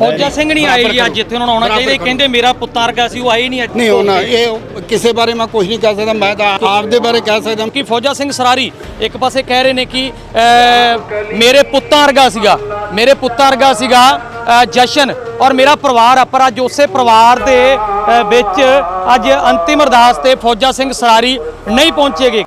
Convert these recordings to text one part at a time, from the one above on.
ਫੌਜਾ ਸਿੰਘ ਨਹੀਂ ਆਏ ਜੀ ਅੱਜ ਇੱਥੇ ਉਹਨਾਂ ਨੂੰ ਆਉਣਾ ਚਾਹੀਦਾ। ਕਹਿੰਦੇ ਮੇਰਾ ਪੁੱਤ ਵਰਗਾ ਸੀ ਉਹ ਆਏ ਨਹੀਂ ਅੱਜ। ਨਹੀਂ ਉਹਨਾਂ ਇਹ ਕਿਸੇ ਬਾਰੇ ਮੈਂ ਕੁਝ ਨਹੀਂ ਕਹਿ ਸਕਦਾ ਮੈਂ ਤਾਂ ਆਪਦੇ ਬਾਰੇ ਕਹਿ ਸਕਦਾ। ਕਿ ਫੌਜਾ ਸਿੰਘ ਸਰਾਰੀ ਇੱਕ ਪਾਸੇ ਕਹਿ ਰਹੇ ਨੇ ਕਿ ਮੇਰੇ ਪੁੱਤਾਂ ਵਰਗਾ ਸੀਗਾ ਮੇਰੇ ਪੁੱਤਾਂ ਵਰਗਾ ਸੀਗਾ ਜਸ਼ਨ ਔਰ ਮੇਰਾ ਪਰਿਵਾਰ ਆ ਪਰ ਅੱਜ ਉਸੇ ਪਰਿਵਾਰ ਦੇ ਵਿੱਚ ਅੱਜ ਅੰਤਿਮ ਅਰਦਾਸ ਤੇ ਫੌਜਾ ਸਿੰਘ ਸਰਾਰੀ ਨਹੀਂ ਪਹੁੰਚੇਗੇ।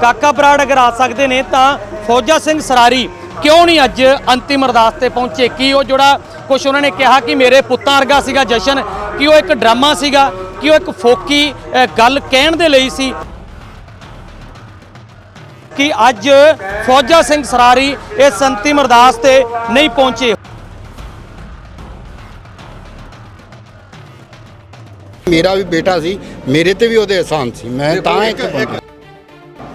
ਕਾਕਾ ਬਰਾੜ ਅਗਰ ਆ ਸਕਦੇ ਨੇ ਤਾਂ ਫੌਜਾ ਸਿੰਘ ਸਰਾਰੀ ਕਿਉਂ ਨਹੀਂ ਅੱਜ ਅੰਤਿਮ ਅਰਦਾਸ ਤੇ ਪਹੁੰਚੇ? ਕੀ ਉਹ ਜਿਹੜਾ ਕੁਝ ਉਹਨਾਂ ਨੇ ਕਿਹਾ ਕਿ ਮੇਰੇ ਪੁੱਤਾਂ ਵਰਗਾ ਸੀਗਾ ਜਸ਼ਨ? ਕਿ ਉਹ ਇੱਕ ਡਰਾਮਾ ਸੀਗਾ? ਕਿ ਉਹ ਇੱਕ ਫੋਕੀ ਗੱਲ ਕਹਿਣ ਦੇ ਲਈ ਸੀ? ਕਿ ਅੱਜ ਫੌਜਾ ਸਿੰਘ ਸਰਾਰੀ ਇਸ ਅੰਤਿਮ ਅਰਦਾਸ ਤੇ ਨਹੀਂ ਪਹੁੰਚੇ। ਮੇਰਾ ਵੀ ਬੇਟਾ ਸੀ ਮੇਰੇ ਤੇ ਵੀ ਉਹਦੇ ਅਹਿਸਾਨ ਸੀ। ਮੈਂ ਤਾਂ ਪਹੁੰਚਿਆ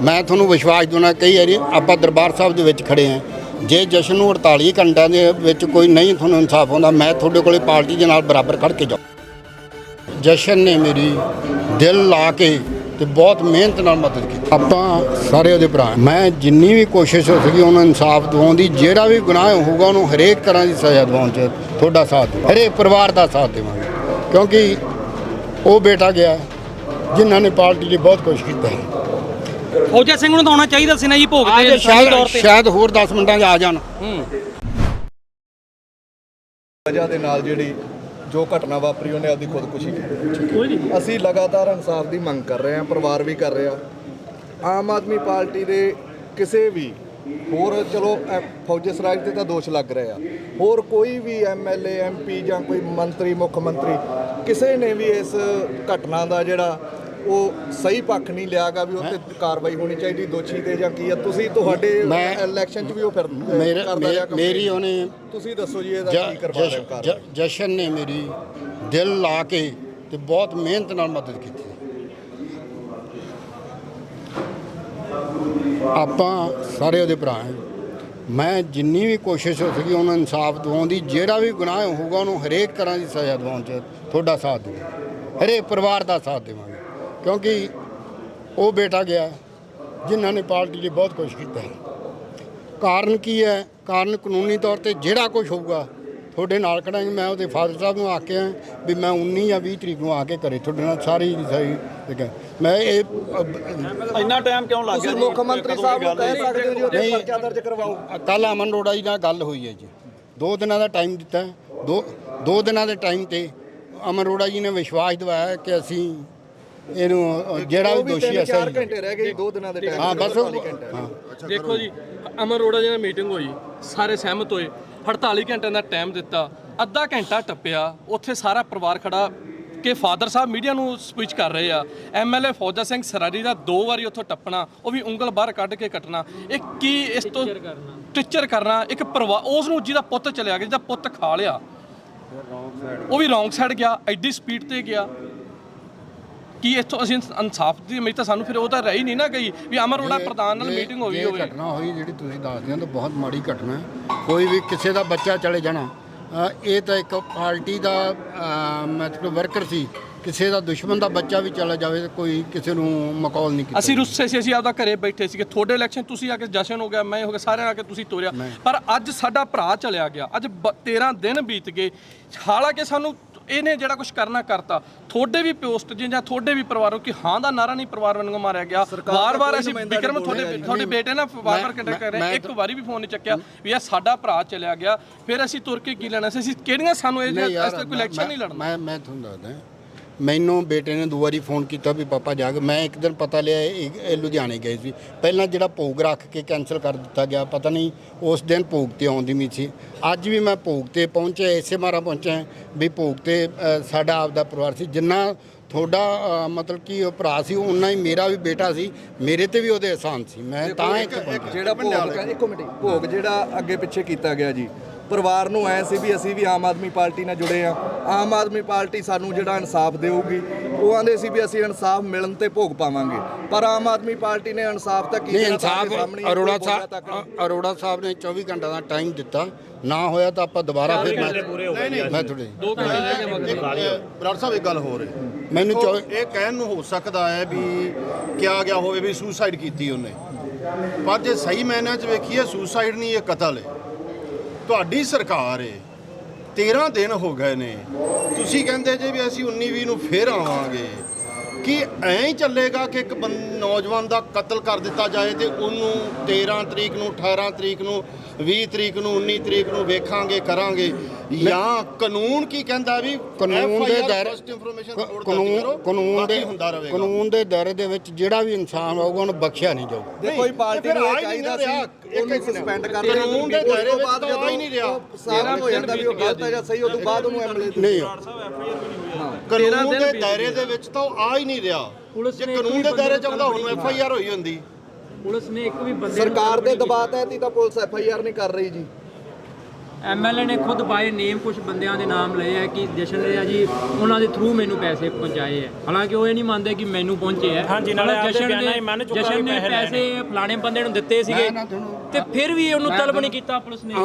ਮੈਂ ਤੁਹਾਨੂੰ ਵਿਸ਼ਵਾਸ ਦਿਵਾਉਣਾ ਕਈ ਵਾਰੀ ਆਪਾਂ ਦਰਬਾਰ ਸਾਹਿਬ ਦੇ ਵਿੱਚ ਖੜੇ ਆਂ ਜੇ ਜਸ਼ਨ ਨੂੰ 48 ਘੰਟਿਆਂ ਦੇ ਵਿੱਚ ਕੋਈ ਨਹੀਂ ਤੁਹਾਨੂੰ ਇਨਸਾਫ ਆਉਂਦਾ, ਮੈਂ ਤੁਹਾਡੇ ਕੋਲੇ ਪਾਰਟੀ ਦੇ ਨਾਲ ਬਰਾਬਰ ਖੜ ਕੇ ਜਾਉ ਜਸ਼ਨ ਨੇ ਮੇਰੀ ਦਿਲ ਲਾ ਕੇ ਤੇ ਬਹੁਤ ਮਿਹਨਤ ਨਾਲ ਮਦਦ ਕੀਤੀ। ਆਪਾਂ ਸਾਰੇ ਉਹਦੇ ਭਰਾ, ਮੈਂ ਜਿੰਨੀ ਵੀ ਕੋਸ਼ਿਸ਼ ਹੋ ਸਕੀ ਉਹਨੂੰ ਇਨਸਾਫ ਦਿਵਾਉਣ ਦੀ, ਜਿਹੜਾ ਵੀ ਗੁਨਾਹ ਹੋਊਗਾ ਉਹਨੂੰ ਹਰੇਕ ਤਰ੍ਹਾਂ ਦੀ ਸਜ਼ਾ ਦਿਵਾਉਣ 'ਚ ਤੁਹਾਡਾ ਸਾਥ ਦੇਵਾਂ ਹਰੇਕ ਪਰਿਵਾਰ ਦਾ ਸਾਥ ਦੇਵਾਂਗੇ। ਕਿਉਂਕਿ ਉਹ ਬੇਟਾ ਗਿਆ, ਜਿਨ੍ਹਾਂ ਨੇ ਪਾਰਟੀ ਲਈ ਬਹੁਤ ਕੁਝ ਕੀਤਾ। ਹੈ ਫੌਜਾ ਸਿੰਘ ਨੂੰ ਤਾਂ ਆਉਣਾ ਚਾਹੀਦਾ ਸੀ ਨਾ ਜੀ ਭੋਗ ਤੇ ਸਹੀ ਸ਼ਾਇਦ ਤੌਰ ਤੇ। ਸ਼ਾਇਦ ਹੋਰ 10 ਮਿੰਟਾਂ 'ਚ ਆ ਜਾਣ। ਹੂੰ। ਵਜ੍ਹਾ ਦੇ ਨਾਲ ਜਿਹੜੀ ਜੋ ਘਟਨਾ ਵਾਪਰੀ ਉਹਨੇ ਆਪਦੀ ਖੁਦਕੁਸ਼ੀ ਕੀਤੀ। ਅਸੀਂ ਲਗਾਤਾਰ ਇਨਸਾਫ ਦੀ ਮੰਗ ਕਰ ਰਹੇ ਹਾਂ ਪਰਿਵਾਰ ਵੀ ਕਰ ਰਿਹਾ। ਆਮ ਆਦਮੀ ਪਾਰਟੀ ਦੇ ਕਿਸੇ ਵੀ ਹੋਰ ਚਲੋ ਫੌਜੀ ਸਰਾਜ ਤੇ ਤਾਂ ਦੋਸ਼ ਲੱਗ ਰਹੇ ਆ। ਹੋਰ ਕੋਈ ਵੀ ਐਮਐਲਏ ਐਮਪੀ ਜਾਂ ਕੋਈ ਮੰਤਰੀ ਮੁੱਖ ਮੰਤਰੀ ਕਿਸੇ ਨੇ ਵੀ ਇਸ ਘਟਨਾ ਦਾ ਜਿਹੜਾ ਉਹ ਸਹੀ ਪੱਖ ਨਹੀਂ ਲਿਆਗਾ ਵੀ ਉੱਤੇ ਕਾਰਵਾਈ ਹੋਣੀ ਚਾਹੀਦੀ ਦੋਸ਼ੀ ਤੇ ਜਾਂ ਕੀ ਆ। ਤੁਸੀਂ ਤੁਹਾਡੇ ਇਲੈਕਸ਼ਨ 'ਚ ਵੀ ਉਹ ਫਿਰ ਮੇਰੇ ਉਹਨੇ ਤੁਸੀਂ ਦੱਸੋ ਜੀ ਇਹਦਾ ਕੀ ਕਰਵਾ ਰਹੇ ਜਸ਼ਨ ਨੇ ਮੇਰੀ ਦਿਲ ਲਾ ਕੇ ਤੇ ਬਹੁਤ ਮਿਹਨਤ ਨਾਲ ਮਦਦ ਕੀਤੀ। ਆਪਾਂ ਸਾਰੇ ਉਹਦੇ ਭਰਾ ਹਾਂ। ਮੈਂ ਜਿੰਨੀ ਵੀ ਕੋਸ਼ਿਸ਼ ਹੋ ਸਕੀ ਉਹਨੂੰ ਇਨਸਾਫ ਦਿਵਾਉਣ ਦੀ ਜਿਹੜਾ ਵੀ ਗੁਨਾਹ ਹੋਊਗਾ ਉਹਨੂੰ ਹਰੇਕ ਤਰ੍ਹਾਂ ਦੀ ਸਜ਼ਾ ਦਿਵਾਉਣ 'ਚ ਤੁਹਾਡਾ ਸਾਥ ਦੇਵਾਂ ਹਰੇਕ ਪਰਿਵਾਰ ਦਾ ਸਾਥ ਦੇਵਾਂਗੇ। ਕਿਉਂਕਿ ਉਹ ਬੇਟਾ ਗਿਆ ਜਿਨ੍ਹਾਂ ਨੇ ਪਾਰਟੀ ਲਈ ਬਹੁਤ ਕੁਝ ਕੀਤਾ ਹੈ। ਕਾਰਨ ਕੀ ਹੈ? ਕਾਰਨ ਕਾਨੂੰਨੀ ਤੌਰ ਤੇ ਜਿਹੜਾ ਕੁਝ ਹੋਊਗਾ ਤੁਹਾਡੇ ਨਾਲ ਖੜਾਂਗੇ ਮੈਂ ਉਹਦੇ ਫਾਦਰ ਸਾਹਿਬ ਨੂੰ ਆਖਿਆ ਵੀ ਮੈਂ 19 ਜਾਂ 20 ਤਰੀਕ ਨੂੰ ਆ ਕੇ ਘਰੇ ਤੁਹਾਡੇ ਨਾਲ ਸਾਰੀ ਸਾਰੀ ਠੀਕ ਹੈ ਮੈਂ ਇਹ ਇੰਨਾ ਟਾਈਮ ਕਿਉਂ ਲੱਗ ਗਿਆ ਤੁਸੀਂ ਮੁੱਖ ਮੰਤਰੀ ਸਾਹਿਬ ਨੂੰ ਕਹਿ ਸਕਦੇ ਹੋ ਜੀ ਉਹਦੇ। ਪਰਚਾ ਦਰਜ ਕਰਵਾਓ। ਕੱਲ ਅਮਨ ਰੋੜਾ ਜੀ ਨਾਲ ਗੱਲ ਹੋਈ ਹੈ ਜੀ। ਦੋ ਦਿਨਾਂ ਦਾ ਟਾਈਮ ਦਿੱਤਾ। ਦੋ ਦੋ ਦਿਨਾਂ ਦੇ ਟਾਈਮ ਤੇ ਅਮਨ ਰੋੜਾ ਜੀ ਨੇ ਵਿਸ਼ਵਾਸ ਦਿਵਾਇਆ ਕਿ ਅਸੀਂ ਇਹਨੂੰ ਜਿਹੜਾ ਵੀ ਦੋਸ਼ੀ ਹੈ 4 ਸਹੀ ਘੰਟੇ ਰਹਿ ਗਏ ਜੀ, ਦੋ ਦਿਨਾਂ ਦੇ ਟਾਈਮ ਹਾਂ ਬਸ ਦੇਖੋ ਜੀ ਅਮਰ ਰੋੜਾ ਜੀ ਨਾਲ ਮੀਟਿੰਗ ਹੋਈ ਸਾਰੇ ਸਹਿਮਤ ਹੋਏ 48 ਘੰਟਿਆਂ ਦਾ ਟਾਈਮ ਦਿੱਤਾ ਅੱਧਾ ਘੰਟਾ ਟੱਪਿਆ ਉੱਥੇ ਸਾਰਾ ਪਰਿਵਾਰ ਖੜਾ ਕਿ ਫਾਦਰ ਸਾਹਿਬ ਮੀਡੀਆ ਨੂੰ ਸਪੀਚ ਕਰ ਰਹੇ ਆ ਐਮਐਲਏ ਫੌਜਾ ਸਿੰਘ ਸਰਾਰੀ ਦਾ ਦੋ ਵਾਰੀ ਉੱਥੋਂ ਟੱਪਣਾ ਉਹ ਵੀ ਉਂਗਲ ਬਾਹਰ ਕੱਢ ਕੇ ਕੱਟਣਾ ਇਹ ਕੀ ਇਸ ਤੋਂ ਟੀਚਰ ਕਰਨਾ। ਇੱਕ ਪਰਿਵਾਰ ਉਸ ਨੂੰ ਜਿਹਦਾ ਪੁੱਤ ਚਲਿਆ ਗਿਆ ਜਿਹਦਾ ਪੁੱਤ ਖਾ ਲਿਆ ਉਹ ਵੀ ਰੌਂਗ ਸਾਈਡ ਗਿਆ ਐਡੀ ਸਪੀਡ ਤੇ ਗਿਆ ਕੀ ਇੱਥੋਂ ਅਸੀਂ ਇਨਸਾਫ ਦੀ ਉਮੀਦ ਤਾਂ ਸਾਨੂੰ ਫਿਰ ਉਹ ਤਾਂ ਰਹੀ ਨਹੀਂ ਨਾ ਗਈ ਵੀ ਅਮਰ ਰੋੜਾ ਪ੍ਰਧਾਨ ਨਾਲ ਮੀਟਿੰਗ ਹੋਈ ਹੋਵੇ। ਘਟਨਾ ਹੋਈ ਜਿਹੜੀ ਤੁਸੀਂ ਦੱਸਦੇ ਹੋ ਤਾਂ ਬਹੁਤ ਮਾੜੀ ਘਟਨਾ ਹੈ। ਕੋਈ ਵੀ ਕਿਸੇ ਦਾ ਬੱਚਾ ਚਲੇ ਜਾਣਾ ਇਹ ਤਾਂ ਇੱਕ ਪਾਰਟੀ ਦਾ ਮਤਲਬ ਵਰਕਰ ਸੀ ਕਿਸੇ ਦਾ ਦੁਸ਼ਮਣ ਦਾ ਬੱਚਾ ਵੀ ਚਲਾ ਜਾਵੇ ਤਾਂ ਕੋਈ ਕਿਸੇ ਨੂੰ ਮਕੌਲ ਨਹੀਂ ਕੀਤਾ। ਅਸੀਂ ਰੁੱਸੇ ਸੀ ਅਸੀਂ ਆਪਦਾ ਘਰੇ ਬੈਠੇ ਸੀਗੇ। ਤੁਹਾਡੇ ਇਲੈਕਸ਼ਨ ਤੁਸੀਂ ਆ ਕੇ ਜਸ਼ਨ ਹੋ ਗਿਆ ਮੈਂ ਹੋ ਗਿਆ ਸਾਰਿਆਂ ਆ ਕੇ ਤੁਸੀਂ ਤੋਰਿਆ। ਪਰ ਅੱਜ ਸਾਡਾ ਭਰਾ ਚਲਿਆ ਗਿਆ। ਅੱਜ ਬ- 13 ਦਿਨ ਬੀਤ ਗਏ। ਹਾਲਾਂਕਿ ਸਾਨੂੰ ਇਹਨੇ ਜਿਹੜਾ ਕੁਝ ਕਰਨਾ ਕਰਤਾ ਤੁਹਾਡੇ ਵੀ ਪੋਸਟ ਜੇ ਜਾਂ ਤੁਹਾਡੇ ਵੀ ਪਰਿਵਾਰੋਂ ਕਿ ਹਾਂ ਦਾ ਨਾਰਾ ਨਹੀਂ ਪਰਿਵਾਰ ਵਾਂਗੂ ਮਾਰਿਆ ਗਿਆ। ਵਾਰ-ਵਾਰ ਅਸੀਂ ਵਿਕਰਮ ਤੁਹਾਡੇ ਤੁਹਾਡੇ ਬੇਟੇ ਨਾਲ ਵਾਰ-ਵਾਰ ਕੰਟੈਕਟ ਕਰ ਰਹੇ। ਇੱਕ ਵਾਰੀ ਵੀ ਫੋਨ ਨਹੀਂ ਚੱਕਿਆ ਵੀ ਇਹ ਸਾਡਾ ਭਰਾ ਚਲਿਆ ਗਿਆ। ਫਿਰ ਅਸੀਂ ਤੁਰ ਕੇ ਕੀ ਲੈਣਾ ਸੀ? ਅਸੀਂ ਕਿਹੜੀਆਂ ਸਾਨੂੰ ਇਹ ਇਸ ਤੇ ਕੋਈ ਇਲੈਕਸ਼ਨ ਨਹੀਂ ਲੜਨਾ? ਮੈਂ ਮੈਂ ਤੁਹਾਨੂੰ ਦੱਸਦਾ ਮੈਨੂੰ ਬੇਟੇ ਨੇ ਦੋ ਵਾਰੀ ਫੋਨ ਕੀਤਾ ਵੀ ਪਾਪਾ ਜਾ ਕੇ ਮੈਂ ਇੱਕ ਦਿਨ ਪਤਾ ਲਿਆ ਇਹ ਇਹ ਲੁਧਿਆਣੇ ਗਏ ਸੀ। ਪਹਿਲਾਂ ਜਿਹੜਾ ਭੋਗ ਰੱਖ ਕੇ ਕੈਨਸਲ ਕਰ ਦਿੱਤਾ ਗਿਆ ਪਤਾ ਨਹੀਂ ਉਸ ਦਿਨ ਭੋਗ ਤੇ ਆਉਣ ਦੀ ਸੀ। ਅੱਜ ਵੀ ਮੈਂ ਭੋਗ ਤੇ ਪਹੁੰਚਿਆ ਇਸੇ ਮਾਰਾ ਪਹੁੰਚਿਆ ਵੀ ਭੋਗ ਤੇ ਅ, ਸਾਡਾ ਆਪਦਾ ਪਰਿਵਾਰ ਸੀ। ਜਿੰਨਾ ਤੁਹਾਡਾ ਅ, ਮਤਲਬ ਕਿ ਉਹ ਭਰਾ ਸੀ ਉਨਾ ਹੀ ਮੇਰਾ ਵੀ ਬੇਟਾ ਸੀ ਮੇਰੇ ਤੇ ਵੀ ਉਹਦੇ ਅਹਿਸਾਨ ਸੀ। ਮੈਂ ਤਾਂ ਜਿਹੜਾ ਭੋਗ ਇੱਕ ਮਿੰਟ। ਭੋਗ ਜਿਹੜਾ ਅੱਗੇ ਪਿੱਛੇ ਕੀਤਾ ਗਿਆ ਜੀ ਪਰਿਵਾਰ ਨੂੰ ਐ ਸੀ ਵੀ ਅਸੀਂ ਵੀ ਆਮ ਆਦਮੀ ਪਾਰਟੀ ਨਾਲ ਜੁੜੇ ਆ ਆਮ ਆਦਮੀ ਪਾਰਟੀ ਸਾਨੂੰ ਜਿਹੜਾ ਇਨਸਾਫ ਦੇਊਗੀ ਉਹ ਆਂਦੇ ਸੀ ਵੀ ਅਸੀਂ ਇਨਸਾਫ ਮਿਲਣ ਤੇ ਭੋਗ ਪਾਵਾਂਗੇ। ਪਰ ਆਮ ਆਦਮੀ ਪਾਰਟੀ ਨੇ ਇਨਸਾਫ ਤਾਂ ਨਹੀਂ ਕੀਤਾ ਇਨਸਾਫ ਅਰੋੜਾ। ਸਾਹਿਬ ਅਰੋੜਾ ਸਾਹਿਬ ਨੇ 24 ਘੰਟਿਆਂ ਦਾ ਟਾਈਮ ਦਿੱਤਾ। ਨਾ ਹੋਇਆ ਤਾਂ ਆਪਾਂ ਦੁਬਾਰਾ ਫਿਰ ਮੈਂ ਮੈਂ ਤੁਹਾਡੇ ਦੋ ਘੰਟੇ ਰਹਿ ਬਰਾੜ ਸਾਹਿਬ ਇੱਕ ਗੱਲ ਹੋਰ ਹੈ। ਮੈਨੂੰ ਦੇਖੋ, ਚੌ- ਇਹ ਕਹਿਣ ਨੂੰ ਹੋ ਸਕਦਾ ਹੈ ਵੀ ਕਿਹਾ ਗਿਆ ਹੋਵੇ ਵੀ ਸੁਸਾਈਡ ਕੀਤੀ ਉਹਨੇ। ਪਰ ਜੇ ਸਹੀ ਮਾਇਨਿਆਂ 'ਚ ਵੇਖੀਏ ਸੁਸਾਈਡ ਨਹੀਂ ਇਹ ਕਤਲ ਹੈ। ਤੁਹਾਡੀ ਸਰਕਾਰ ਏ। 13 ਦਿਨ ਹੋ ਗਏ ਨੇ। ਤੁਸੀਂ ਕਹਿੰਦੇ ਜੇ ਵੀ ਅਸੀਂ 19 20 ਨੂੰ ਫੇਰ ਆਵਾਂਗੇ। ਕਿ ਐਂ ਚੱਲੇਗਾ ਕਿ ਇੱਕ ਨੌਜਵਾਨ ਦਾ ਕਤਲ ਕਰ ਦਿੱਤਾ ਜਾਏ ਤੇ ਉਹਨੂੰ 13 ਤਰੀਕ ਨੂੰ 18 ਤਰੀਕ ਨੂੰ 20 ਤਰੀਕ ਨੂੰ 19 ਤਰੀਕ ਨੂੰ ਵੇਖਾਂਗੇ ਕਰਾਂਗੇ। ਜਾਂ ਕਾਨੂੰਨ ਕੀ ਕਹਿੰਦਾ ਵੀ ਕਾਨੂੰਨ ਦੇ ਦਾਇਰੇ ਕਾਨੂੰਨ ਦੇ ਬਾਕੀ ਹੁੰਦਾ ਰਹੇਗਾ। ਕਾਨੂੰਨ ਦੇ ਦਾਇਰੇ ਦੇ ਵਿੱਚ ਜਿਹੜਾ ਵੀ ਇਨਸਾਨ ਹੋਊਗਾ ਉਹਨੂੰ ਬਖਸ਼ਿਆ ਨਹੀਂ ਜਾਊਗਾ ਦੇਖੋ ਜੀ ਪਾਰਟੀ ਨੂੰ ਇਹ ਚਾਹੀਦਾ ਰਿਹਾ। ਸੀ ਉਹਨੂੰ ਇੱਕ- ਸਸਪੈਂਡ ਕਰ ਕਾਨੂੰਨ ਦੇ ਦਾਇਰੇ ਵਿੱਚ ਤਾਂ ਆ ਹੀ ਨਹੀਂ ਰਿਹਾ। ਸਾਬਤ ਹੋ ਜਾਂਦਾ ਵੀ ਉਹ ਗਲਤ ਹੈ ਜਾਂ ਸਹੀ ਉਹ ਤੋਂ ਬਾਅਦ ਉਹਨੂੰ ਐਮਐਲਏ ਨਹੀਂ। ਕਾਨੂੰਨ ਦੇ ਦਾਇਰੇ ਦੇ ਵਿੱਚ ਤਾਂ ਉਹ ਆ ਹੀ ਨਹੀਂ ਰਿਹਾ। ਜੇ ਕਾਨੂੰਨ ਦੇ ਦਾਇਰੇ ਚ ਆਉਂਦਾ ਹੁਣ ਐਫ ਆਈ ਆਰ ਹੋਈ ਹੁੰਦੀ ਪੁਲਿਸ ਨੇ ਇੱਕ ਵੀ ਬੰਦੇ ਸਰਕਾਰ ਦੇ ਦਬਾਅ ਤਹਿਤ ਹੀ ਤਾਂ ਪੁਲਿਸ ਐਫ ਆਈ ਆਰ ਨਹੀਂ ਕਰ ਰਹੀ ਜੀ। ਐਮਐਲਏ ਨੇ ਖੁਦ ਬਾਏ ਨੇਮ ਕੁਝ ਬੰਦਿਆਂ ਦੇ ਨਾਮ ਲਏ ਆ ਕਿ ਜਸ਼ਨ ਨੇ ਆ ਜੀ ਉਹਨਾਂ ਦੇ ਥਰੂ ਮੈਨੂੰ ਪੈਸੇ ਪਹੁੰਚਾਏ ਆ। ਹਾਲਾਂਕਿ ਉਹ ਇਹ ਨਹੀਂ ਮੰਨਦੇ ਕਿ ਮੈਨੂੰ ਪਹੁੰਚੇ ਆ। ਹਾਂਜੀ, ਨਾਲੇ ਜਸ਼ਨ ਨੇ- ਹੀ ਮੰਨ ਚੁੱਕਾ ਜਸ਼ਨ ਨੇ ਪੈਸੇ ਲੈਣੇ। ਪੈਸੇ ਫਲਾਣੇ ਬੰਦੇ ਨੂੰ ਦਿੱਤੇ ਸੀਗੇ ਤੇ ਫਿਰ ਵੀ ਉਹਨੂੰ ਤਲਬ ਨਹੀਂ ਕੀਤਾ ਪੁਲਿਸ ਨੇ।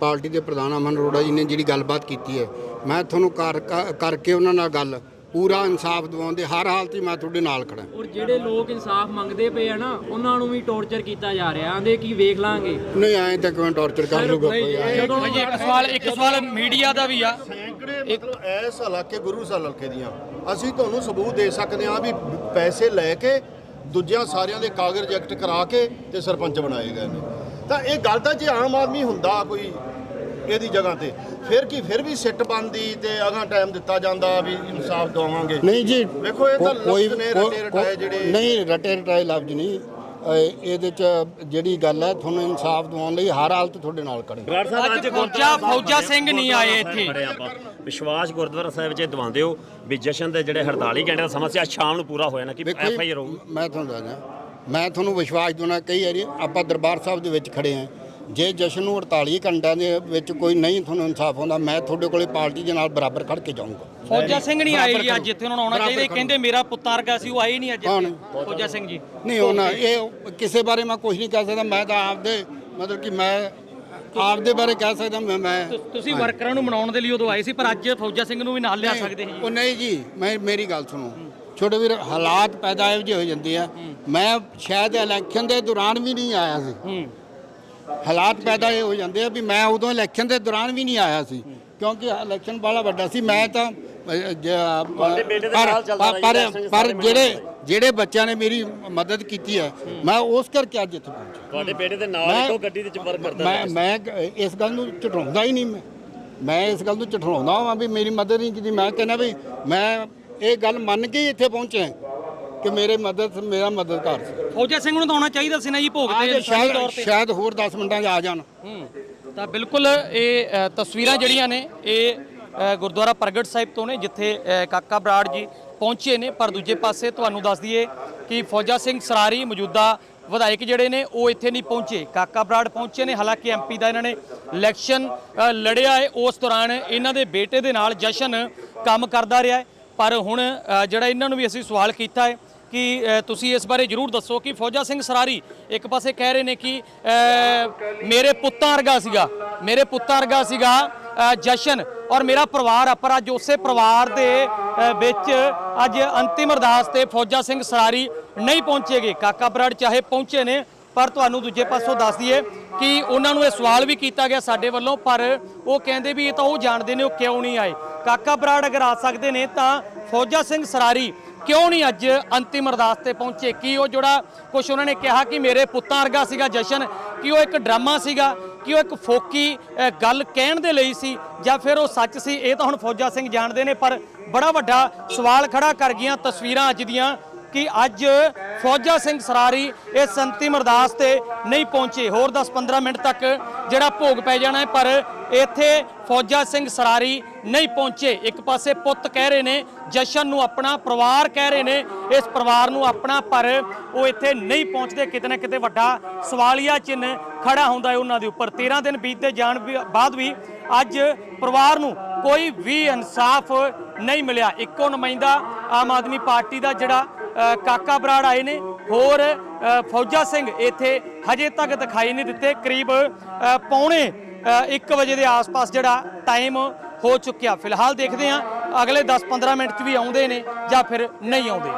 ਪਾਰਟੀ ਦੇ ਪ੍ਰਧਾਨ ਅਮਨ ਅਰੋੜਾ ਜੀ ਨੇ ਜਿਹੜੀ ਗੱਲਬਾਤ ਕੀਤੀ ਹੈ ਮੈਂ ਤੁਹਾਨੂੰ ਕਰ ਕਰ- ਕਰਕੇ ਉਹਨਾਂ ਨਾਲ ਗੱਲ ਪੂਰਾ ਇਨਸਾਫ ਦਿਵਾਉਂਦੇ ਹਰ ਹਾਲਤ 'ਚ ਮੈਂ ਤੁਹਾਡੇ ਨਾਲ ਖੜਾ ਔਰ ਜਿਹੜੇ ਲੋਕ ਇਨਸਾਫ ਮੰਗਦੇ ਪਏ ਆ ਨਾ ਉਹਨਾਂ ਨੂੰ ਵੀ ਟੌਰਚਰ ਕੀਤਾ ਜਾ ਰਿਹਾ ਆਂਦੇ ਕੀ ਵੇਖ ਲਾਂਗੇ? ਨਹੀਂ ਐਂ ਤਾਂ ਕਿਵੇਂ ਟੌਰਚਰ ਕਰ ਲੂਗਾ ਕੋਈ ਇੱਕ ਸਵਾਲ ਇੱਕ ਸਵਾਲ ਮੀਡੀਆ ਦਾ ਵੀ ਆ। ਸੈਂਕੜੇ ਮਤਲਬ ਐਸ ਹਲਾਕੇ ਗੁਰੂ ਸਾਹਿਬ ਹਲਕੇ ਦੀਆਂ। ਅਸੀਂ ਤੁਹਾਨੂੰ ਸਬੂਤ ਦੇ ਸਕਦੇ ਹਾਂ ਵੀ ਪੈਸੇ ਲੈ ਕੇ ਦੂਜਿਆਂ ਸਾਰਿਆਂ ਦੇ ਕਾਗਜ਼ ਰਿਜੈਕਟ ਕਰਾ ਕੇ ਤੇ ਸਰਪੰਚ ਬਣਾਏ ਗਏ ਨੇ। ਤਾਂ ਇਹ ਗੱਲ ਤਾਂ ਜੇ ਆਮ ਆਦਮੀ ਹੁੰਦਾ ਕੋਈ ਇਹਦੀ ਜਗ੍ਹਾ ਤੇ। ਫਿਰ ਕੀ ਫਿਰ ਵੀ ਸਿੱਟ ਬੰਦੀ ਤੇ ਅਗਾਂ ਟਾਈਮ ਦਿੱਤਾ ਜਾਂਦਾ ਵੀ ਇਨਸਾਫ ਦਵਾਵਾਂਗੇ ਨਹੀਂ ਜੀ ਵੇਖੋ ਇਹ ਤਾਂ ਕੋਈ ਲਫ਼ਜ਼ ਨੇ ਰਟੇ ਰਟਾਏ ਜਿਹੜੇ- ਨਹੀਂ ਰਟੇ ਰਟਾਏ ਲਫ਼ਜ਼ ਨਹੀਂ। ਇਹਦੇ ਚ ਜਿਹੜੀ ਗੱਲ ਹੈ ਤੁਹਾਨੂੰ ਇਨਸਾਫ ਦਿਵਾਉਣ ਲਈ ਹਰ ਹਾਲਤ ਤੁਹਾਡੇ ਨਾਲ ਖੜੇ ਬਰਾੜ ਸਾਹਿਬ ਅੱਜ ਫੌਜਾ ਫੌਜਾ ਸਿੰਘ ਨਹੀਂ ਆਏ ਇੱਥੇ। ਵਿਸ਼ਵਾਸ ਗੁਰਦੁਆਰਾ ਸਾਹਿਬ 'ਚ ਦਵਾਉਂਦੇ ਹੋ ਵੀ ਜਸ਼ਨ ਦੇ ਜਿਹੜੇ 48 ਘੰਟੇ ਦਾ ਸਮਾਂ ਸੀ ਅੱਜ ਸ਼ਾਮ ਨੂੰ ਪੂਰਾ ਹੋ ਜਾਣਾ ਕਿ ਐਫ ਆਈ ਜੀ, ਆਰ ਹੋਊ। ਮੈਂ ਤੁਹਾਨੂੰ ਦੱਸਦਾ ਮੈਂ ਤੁਹਾਨੂੰ ਵਿਸ਼ਵਾਸ ਦਿਵਾਉਣਾ ਕਈ ਵਾਰੀ ਆਪਾਂ ਦਰਬਾਰ ਸਾਹਿਬ ਦੇ ਵਿੱਚ ਖੜੇ ਹਾਂ ਜੇ ਜਸ਼ਨ ਨੂੰ 48 ਘੰਟਿਆਂ ਦੇ ਵਿੱਚ ਕੋਈ ਨਹੀਂ ਤੁਹਾਨੂੰ ਇਨਸਾਫ ਆਉਂਦਾ ਮੈਂ ਤੁਹਾਡੇ ਕੋਲੇ ਪਾਰਟੀ ਦੇ ਨਾਲ ਬਰਾਬਰ ਖੜ ਕੇ ਜਾਊਂਗਾ। ਫੌਜਾ ਸਿੰਘ ਨਹੀਂ ਆਏ ਜੀ ਅੱਜ ਜਿੱਥੇ ਉਹਨਾਂ ਨੂੰ ਆਉਣਾ ਚਾਹੀਦਾ। ਇਹ ਕਹਿੰਦੇ ਮੇਰਾ ਪੁੱਤ ਵਰਗਾ ਸੀ ਉਹ ਆਏ ਨਹੀਂ ਅੱਜ ਕੌਣ? ਇੱਥੇ। ਫੌਜਾ ਸਿੰਘ ਜੀ। ਨਹੀਂ ਉਹਨਾਂ ਇਹ ਕਿਸੇ ਬਾਰੇ ਮੈਂ ਕੁਝ ਨਹੀਂ ਕਹਿ ਸਕਦਾ ਮੈਂ ਤਾਂ ਆਪਦੇ ਮਤਲਬ ਕਿ ਮੈਂ ਆਪਦੇ ਬਾਰੇ ਕਹਿ ਸਕਦਾ ਮੈਂ ਮੈਂ ਤੁ- ਤੁਸੀਂ ਵਰਕਰਾਂ ਨੂੰ ਮਨਾਉਣ ਦੇ ਲਈ ਉਦੋਂ ਆਏ ਸੀ ਪਰ ਅੱਜ ਫੌਜਾ ਸਿੰਘ ਨੂੰ ਵੀ ਨਾਲ ਲਿਆ ਸਕਦੇ ਸੀ। ਉਹ ਨਹੀਂ ਜੀ ਮੈਂ ਮੇਰੀ ਗੱਲ ਸੁਣੋ। ਛੋਟੇ ਵੀਰ ਹਾਲਾਤ ਪੈਦਾ ਇਹੋ ਜਿਹੇ ਹੋ ਜਾਂਦੇ ਆ। ਮੈਂ ਸ਼ਾਇਦ ਇਲੈਕਸ਼ਨ ਦੇ ਦੌਰਾਨ ਵੀ ਨਹੀਂ ਆਇਆ ਸੀ। ਹੂੰ। ਹਾਲਾਤ ਪੈਦਾ ਇਹ ਹੋ ਜਾਂਦੇ ਆ ਵੀ ਮੈਂ ਉਦੋਂ ਇਲੈਕਸ਼ਨ ਦੇ ਦੌਰਾਨ ਵੀ ਨਹੀਂ ਆਇਆ ਸੀ ਕਿਉਂਕਿ ਇਲੈਕਸ਼ਨ ਬੜਾ ਵੱਡਾ ਸੀ ਮੈਂ ਤਾਂ ਪਰ- ਪਰ- ਜਿਹੜੇ ਜਿਹੜੇ ਬੱਚਿਆਂ ਨੇ ਮੇਰੀ ਮਦਦ ਕੀਤੀ ਹੈ ਮੈਂ ਉਸ ਕਰਕੇ ਅੱਜ ਇੱਥੇ ਪਹੁੰਚਿਆ ਤੁਹਾਡੇ ਬੇਟੇ ਦੇ ਨਾਲ ਇੱਕੋ ਗੱਡੀ ਦੇ ਚ ਵਰਕ ਕਰਦਾ ਮੈਂ। ਮੈਂ ਇਸ ਗੱਲ ਨੂੰ ਝਟਾਉਂਦਾ ਹੀ ਨਹੀਂ ਮੈਂ। ਮੈਂ ਇਸ ਗੱਲ ਨੂੰ ਝਟਾਉਂਦਾ ਹਾਂ ਵੀ ਮੇਰੀ ਮਦਦ ਨਹੀਂ ਕੀਤੀ। ਮੈਂ ਕਹਿੰਦਾ ਵੀ ਮੈਂ ਇਹ ਗੱਲ ਮੰਨ ਕੇ ਹੀ ਇੱਥੇ ਪਹੁੰਚਿਆ ਕਿ ਮੇਰੇ ਮਦਦ ਮੇਰਾ ਮਦਦਗਾਰ ਸੀ। ਫੌਜਾ ਸਿੰਘ ਨੂੰ ਤਾਂ ਆਉਣਾ ਚਾਹੀਦਾ ਸੀ ਨਾ ਜੀ ਭੋਗ ਤੇ ਅੱਜ ਇਨਸਾਨੀ ਤੌਰ ਸ਼ਾਇਦ ਤੇ। ਸ਼ਾਇਦ ਹੋਰ 10 ਮਿੰਟਾਂ 'ਚ ਆ ਜਾਣ। ਹੂੰ ਤਾਂ ਬਿਲਕੁਲ ਇਹ ਅ, ਤਸਵੀਰਾਂ ਜਿਹੜੀਆਂ ਨੇ ਇਹ ਅ, ਗੁਰਦੁਆਰਾ ਪ੍ਰਗਟ ਸਾਹਿਬ ਤੋਂ ਨੇ ਜਿੱਥੇ ਅ, ਕਾਕਾ ਬਰਾੜ ਜੀ ਪਹੁੰਚੇ ਨੇ ਪਰ ਦੂਜੇ ਪਾਸੇ ਤੁਹਾਨੂੰ ਦੱਸ ਦਈਏ ਕਿ ਫੌਜਾ ਸਿੰਘ ਸਰਾਰੀ ਮੌਜੂਦਾ ਵਿਧਾਇਕ ਜਿਹੜੇ ਨੇ ਉਹ ਇੱਥੇ ਨਹੀਂ ਪਹੁੰਚੇ। ਕਾਕਾ ਬਰਾੜ ਪਹੁੰਚੇ ਨੇ ਹਾਲਾਂਕਿ ਐਮਪੀ ਦਾ ਇਹਨਾਂ ਨੇ ਇਲੈਕਸ਼ਨ ਅ, ਲੜਿਆ ਹੈ ਉਸ ਦੌਰਾਨ ਇਹਨਾਂ ਦੇ ਬੇਟੇ ਦੇ ਨਾਲ ਜਸ਼ਨ ਕੰਮ ਕਰਦਾ ਰਿਹਾ ਹੈ। ਪਰ ਹੁਣ ਅ, ਜਿਹੜਾ ਇਹਨਾਂ ਨੂੰ ਵੀ ਅਸੀਂ ਸਵਾਲ ਕੀਤਾ ਹੈ ਕਿ ਤੁਸੀਂ ਇਸ ਬਾਰੇ ਜਰੂਰ ਦੱਸੋ ਕਿ ਫੌਜਾ ਸਿੰਘ ਸਰਾਰੀ ਇੱਕ ਪਾਸੇ ਕਹਿ ਰਹੇ ਨੇ ਕਿ ਮੇਰੇ ਪੁੱਤਾਂ ਵਰਗਾ ਸੀਗਾ, ਮੇਰੇ ਪੁੱਤਾਂ ਵਰਗਾ ਸੀਗਾ ਜਸ਼ਨ ਔਰ ਮੇਰਾ ਪਰਿਵਾਰ ਆ, ਪਰ ਅੱਜ ਉਸੇ ਪਰਿਵਾਰ ਦੇ ਵਿੱਚ ਅੱਜ ਅੰਤਿਮ ਅਰਦਾਸ ਤੇ ਫੌਜਾ ਸਿੰਘ ਸਰਾਰੀ ਨਹੀਂ ਪਹੁੰਚੇਗੇ ਕਾਕਾ ਬਰਾੜ ਚਾਹੇ ਪਹੁੰਚੇ ਨੇ, ਪਰ ਤੁਹਾਨੂੰ ਦੂਜੇ ਪਾਸੋਂ ਦੱਸ ਦਈਏ ਕਿ ਉਹਨਾਂ ਨੂੰ ਇਹ ਸਵਾਲ ਵੀ ਕੀਤਾ ਗਿਆ ਸਾਡੇ ਵੱਲੋਂ, ਪਰ ਉਹ ਕਹਿੰਦੇ ਵੀ ਇਹ ਤਾਂ ਉਹ ਜਾਣਦੇ ਨੇ ਉਹ ਕਿਉਂ ਨਹੀਂ ਆਏ। ਕਾਕਾ ਬਰਾੜ ਅਗਰ ਆ ਸਕਦੇ ਨੇ ਤਾਂ ਫੌਜਾ ਸਿੰਘ ਸਰਾਰੀ ਕਿਉਂ ਨਹੀਂ ਅੱਜ ਅੰਤਿਮ ਅਰਦਾਸ ਤੇ ਪਹੁੰਚੇ? ਕੀ ਉਹ ਜਿਹੜਾ ਕੁਝ ਉਹਨਾਂ ਨੇ ਕਿਹਾ ਕਿ ਮੇਰੇ ਪੁੱਤਾਂ ਵਰਗਾ ਸੀਗਾ ਜਸ਼ਨ, ਕਿ ਉਹ ਇੱਕ ਡਰਾਮਾ ਸੀਗਾ, ਕਿ ਉਹ ਇੱਕ ਫੋਕੀ ਗੱਲ ਕਹਿਣ ਦੇ ਲਈ ਸੀ, ਜਾਂ ਫਿਰ ਉਹ ਸੱਚ ਸੀ? ਇਹ ਤਾਂ ਹੁਣ ਫੌਜਾ ਸਿੰਘ ਜਾਣਦੇ ਨੇ, ਪਰ ਬੜਾ ਵੱਡਾ ਸਵਾਲ ਖੜਾ ਕਰ ਗਈਆਂ ਤਸਵੀਰਾਂ ਅੱਜ ਦੀਆਂ। ਕਿ ਅੱਜ ਫੌਜਾ ਸਿੰਘ ਸਰਾਰੀ ਇਸ ਅੰਤਿਮ ਅਰਦਾਸ ਤੇ ਨਹੀਂ ਪਹੁੰਚੇ। ਹੋਰ 10-15 ਮਿੰਟ ਤੱਕ ਜਿਹੜਾ ਭੋਗ ਪੈ ਜਾਣਾ ਹੈ, ਪਰ ਇੱਥੇ ਫੌਜਾ ਸਿੰਘ ਸਰਾਰੀ ਨਹੀਂ ਪਹੁੰਚੇ। ਇੱਕ ਪਾਸੇ ਪੁੱਤ ਕਹਿ ਰਹੇ ਨੇ, ਜਸ਼ਨ ਨੂੰ ਆਪਣਾ ਪਰਿਵਾਰ ਕਹਿ ਰਹੇ ਨੇ, ਇਸ ਪਰਿਵਾਰ ਨੂੰ ਆਪਣਾ, ਪਰ ਉਹ ਇੱਥੇ ਨਹੀਂ ਪਹੁੰਚਦੇ। ਕਿਤੇ ਨਾ ਕਿਤੇ ਵੱਡਾ ਸਵਾਲੀਆ ਚਿੰਨ੍ਹ ਖੜਾ ਹੁੰਦਾ ਹੈ ਉਹਨਾਂ ਦੇ ਉੱਪਰ। 13 ਦਿਨ ਬੀਤਦੇ ਜਾਣ ਵੀ- ਬਾਅਦ ਵੀ ਅੱਜ ਪਰਿਵਾਰ ਨੂੰ ਕੋਈ ਵੀ ਇਨਸਾਫ ਨਹੀਂ ਮਿਲਿਆ। ਇੱਕੋ ਨੁਮਾਇੰਦਾ ਆਮ ਆਦਮੀ ਪਾਰਟੀ ਦਾ ਜਿਹੜਾ ਕਾਕਾ ਬਰਾੜ ਆਏ ਨੇ। ਹੋਰ ਫੌਜਾ ਸਿੰਘ ਇੱਥੇ ਹਜੇ ਤੱਕ ਦਿਖਾਈ ਨਹੀਂ ਦਿੱਤੇ। ਕਰੀਬ ਪੌਣੇ 1 ਵਜੇ ਦੇ ਆਸ-ਪਾਸ ਜਿਹੜਾ ਟਾਈਮ ਹੋ ਚੁੱਕਿਆ। ਫਿਲਹਾਲ ਦੇਖਦੇ ਹਾਂ, ਅਗਲੇ 10-15 ਮਿੰਟ 'ਚ ਵੀ ਆਉਂਦੇ ਨੇ ਜਾਂ ਫਿਰ ਨਹੀਂ ਆਉਂਦੇ।